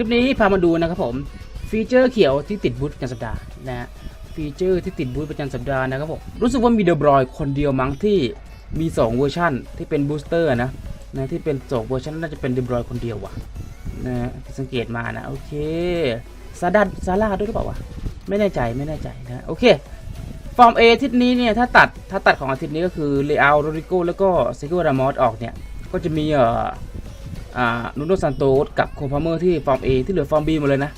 ลิปนี้พามาดูนะครับผมฟีเจอร์เขียวที่ติดบูธประจำสัปดาห์นะฮะฟีเจอร์ที่ติดบูธประจำสัปดาห์นะครับผมรู้สึกว่ามีเดบรอยคนเดียวมั้งที่มี 2 เวอร์ชันที่เป็นบูสเตอร์นะนะที่เป็น2เวอร์ชันน่าจะเป็นเดบรอยคนเดียวว่ะนะฮะสังเกตมานะโอเคซาดัซาร่าด้วยหรือเปล่าวะไม่แน่ใจไม่แน่ใจนะโอเคฟอร์ม A อาทิตนี้เนี่ยถ้าตัดถ้าตัดของอาทิตย์นี้ก็คือเลอาโรดิโกแล้วก็เซิโกรามอสออกเนี่ยก็จะมีเอ่อ นูโนซันโตสกับโคพาเมอร์ที่ฟอร์ม A ที่เหลือฟอร์ม B หมดเลยนะ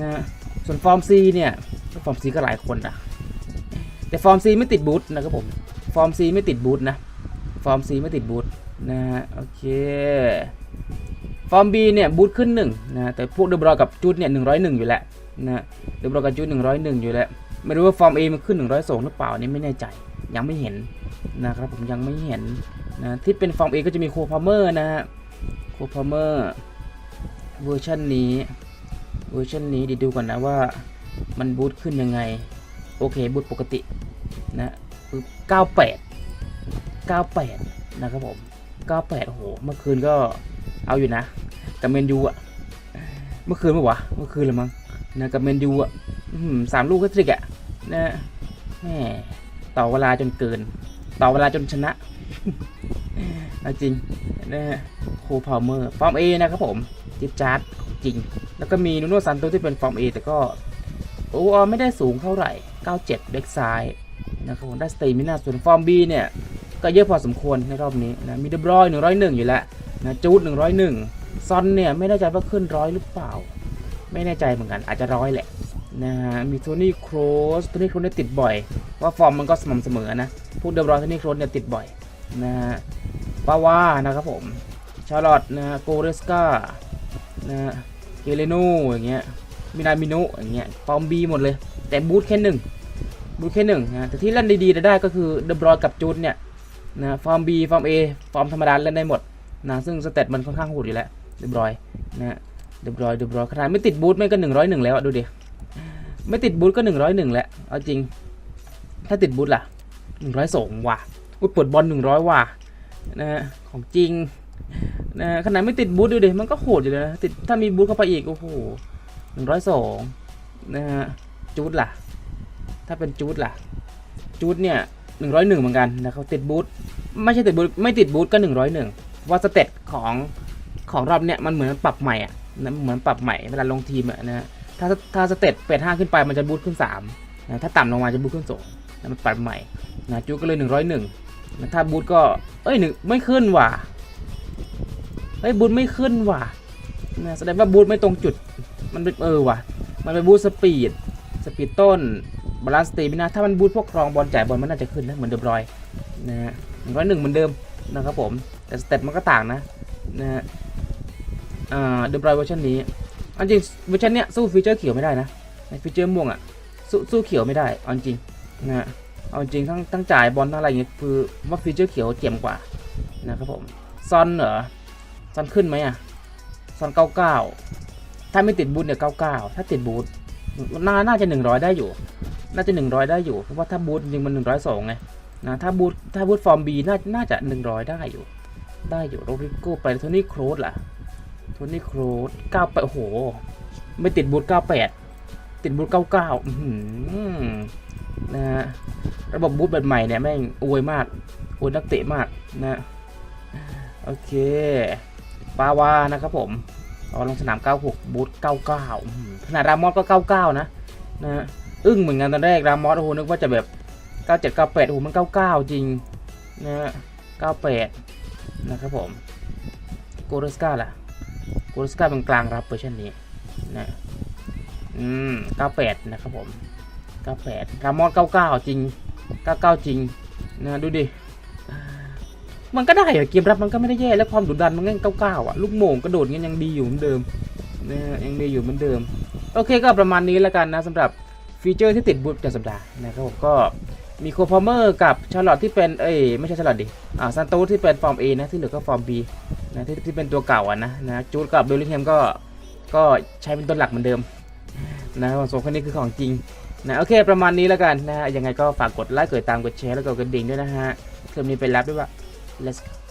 นะส่วนฟอร์ม C เนี่ยฟอร์ม C ก็หลายคนนะแต่ฟอร์ม C ไม่ติดบูทนะครับผมฟอร์ม C ไม่ติดบูทนะฟอร์ม C ไม่ติดบูทนะฮะโอเคฟอร์ม B เนี่ยบูทขึ้นหนึ่งนะแต่พวกเดบรอกับจูดเนี่ยหนึ่งร้อยหนึ่งอยู่แล้วนะเดบรอกับจูดหนึ่งร้อยหนึ่งอยู่แล้วไม่รู้ว่าฟอร์ม A มันขึ้น 102 หรือเปล่านี่ไม่แน่ใจยังไม่เห็นนะครับผมยังไม่เห็นนะที่เป็นฟอร์ม A ก็จะมีโคพาเมอร์นะฮะ คพาเมอร์เวอร์ชันนี้เวอร์ชันนี้ดีดูก่อนนะว่ามันบูตขึ้นยังไง โอเคบูตปกตินะปึ๊บ98 98 นะครับผม 98 โอ้โห เมื่อคืนก็เอาอยู่นะ กับเมนยูอะเมื่อคืนเมื่อวะ เมื่อคืนเลยมั้งนะกับเมนยูอะสามลูกก็ทริกอะนะแหมต่อเวลาจนเกิน ต่อเวลาจนชนะ จริง นะฮะโคพาวเมอร์ฟอร์ม A นะครับผมจิบจาร์ดจริง แล้วก็มีนูโนซันโตที่เป็นฟอร์ม A แต่ก็โอ้ไม่ได้สูงเท่าไหร่ 97 เบ็กซ้ายนะครับผมได้สเตมิน่าส่วนฟอร์ม B เนี่ย ก็เยอะพอสมควรในรอบนี้นะมีเดบรอย101 อยู่แล้วนะจูด101 ซอนเนี่ย ไม่แน่ใจว่าขึ้นร้อยหรือเปล่า ไม่แน่ใจเหมือนกันอาจจะร้อยแหละนะฮะมีโทนี่โครสโทนี่โครสเนี่ยติดบ่อย ว่าฟอร์มมันก็สม่ำเสมอนะพวกเดบรอยโทนี่โครสเนี่ยติดบ่อยนะฮะ ปาวานะครับผม ชาร์ลอตนะฮะโกเรสกานะเกเรโนอย่างเงี้ย มินามิโนอย่างเงี้ยฟอร์มบีหมดเลย แต่บูทแค่หนึ่งบูทแค่หนึ่งนะ แต่ที่เล่นดีๆได้ก็คือเดบรอยกับจูดเนี่ยนะฟอร์มบีฟอร์มเอฟอร์มธรรมดาเล่นได้หมดนะซึ่งสเตตมันค่อนข้างโหดอยู่แล้วเดบรอยนะเดบรอยเดบรอยขนาดไม่ติดบูทไม่ก็หนึ่งร้อยหนึ่งแล้วดูดิไม่ติดบูทก็หนึ่งร้อยหนึ่งแหละเอาจริง ถ้าติดบูทล่ะหนึ่งร้อยสองว่ะอุ้ยเปิดบอลหนึ่งร้อยว่ะ นะฮะของจริงนะขนาดไม่ติดบูทดูดิมันก็โหดอยู่เลยนะติดถ้ามีบูทเข้าไปอีก โอ้โหหนึ่งร้อยสองนะฮะจูดล่ะ ถ้าเป็นจูดล่ะ จูดเนี่ยหนึ่งร้อยหนึ่งเหมือนกันนะเขาติดบูทไม่ใช่ติดบูทไม่ติดบูทก็หนึ่งร้อยหนึ่งว่าสเต็ปของของรอบเนี่ยมันเหมือนปรับใหม่อะนะเหมือนปรับใหม่เวลาลงทีมอะนะฮะถ้าถ้าสเตตเป็ดห้าขึ้นไปมันจะบูทขึ้น3นะถ้าต่ำลงมาจะบูทขึ้นสองนะมันปรับใหม่นะจูดก็เลย101นะ ถ้าบูทก็ เอ้ยหนึ่งไม่ขึ้นว่ะเฮ้ยบูทไม่ขึ้นว่ะนะแสดงว่าบูทไม่ตรงจุด มันเป็นเออว่ะ มันเป็นบูทสปีด สปีดต้นบาลานซ์สเตมินาถ้ามันบูทพวกครองบอลจ่ายบอลมันน่าจะขึ้นนะเหมือนเดิมรอยนะฮะร้อยหนึ่งเหมือนเดิมนะครับผม แต่สเต็ปมันก็ต่างนะนะฮะอ่าเดิมรอยเวอร์ชันนี้อันจริงเวอร์ชันเนี้ยสู้ฟีเจอร์เขียวไม่ได้นะฟีเจอร์ม่วงอะสู้สู้เขียวไม่ได้เอาจริงนะฮะ เอาจริงทั้งทั้งจ่ายบอลทั้งอะไรอย่างเงี้ยคือว่าฟีเจอร์เขียวเจ๋งกว่านะครับผมซอนเหรอซอนขึ้นไหมอะซอนเก้าเก้าถ้าไม่ติดบูทเนี่ยเก้าเก้าถ้าติดบูทน่าน่าจะหนึ่งร้อยได้อยู่ น่าจะหนึ่งร้อยได้อยู่เพราะว่าถ้าบูทจริงมันหนึ่งร้อยสองไงนะถ้าบูทถ้าบูทฟอร์มบีน่าน่าจะหนึ่งร้อยได้อยู่ ได้อยู่โรริโก้ไปโทนี่โครสล่ะโทนี่โครสเก้าไปโอ้โห ไม่ติดบูทเก้าแปดติดบูทเก้าเก้า นะฮะระบบบูทแบบใหม่เนี่ยแม่งอวยมากอวยนักเตะมากนะโอเคปาวานะครับผมเอาลงสนาม 96 บูท99ขนาดรามอสก็ 99 นะนะฮะอึ้งเหมือนกันตอนแรกรามอสโอ้โหนึกว่าจะแบบ 97 98โอ้โหมัน 99 จริงนะ98 นะครับผมโกเรสกาล่ะโกลสกาเป็นกลางรับเวอร์ชันนี้นะอืม98 นะครับผม 98รามอน99จริง99จริงนะดูดิมันก็ได้อะเกมรับมันก็ไม่ได้แย่แล้วความดุดันมันก็ยัง99อะลูกโม่งกระโดดเงี้ยยังดีอยู่เหมือนเดิมนะยังดีอยู่เหมือนเดิม โอเคก็ประมาณนี้แล้วกันนะสำหรับฟีเจอร์ที่ติดบูทประจำสัปดาห์นะครับผมก็มีโคพอมเมอร์กับชาร์ลอตที่เป็นเอ้ยไม่ใช่ชาร์ลอตดิอ่าซันโตที่เป็นฟอร์ม A นะที่เหลือก็ฟอร์ม B นะที่ที่เป็นตัวเก่าอะนะนะจูดกับเบลลิงแฮมก็ก็ใช้เป็นต้นหลักเหมือนเดิมนะครับผมสองคนนี้คือของจริง นะโอเคประมาณนี้แล้วกันนะฮะยังไงก็ฝากกดไลค์กดตามกดแชร์แล้วก็กดกระดิ่งด้วยนะฮะคลิปนี้ไปแล้วด้วยว่า let's go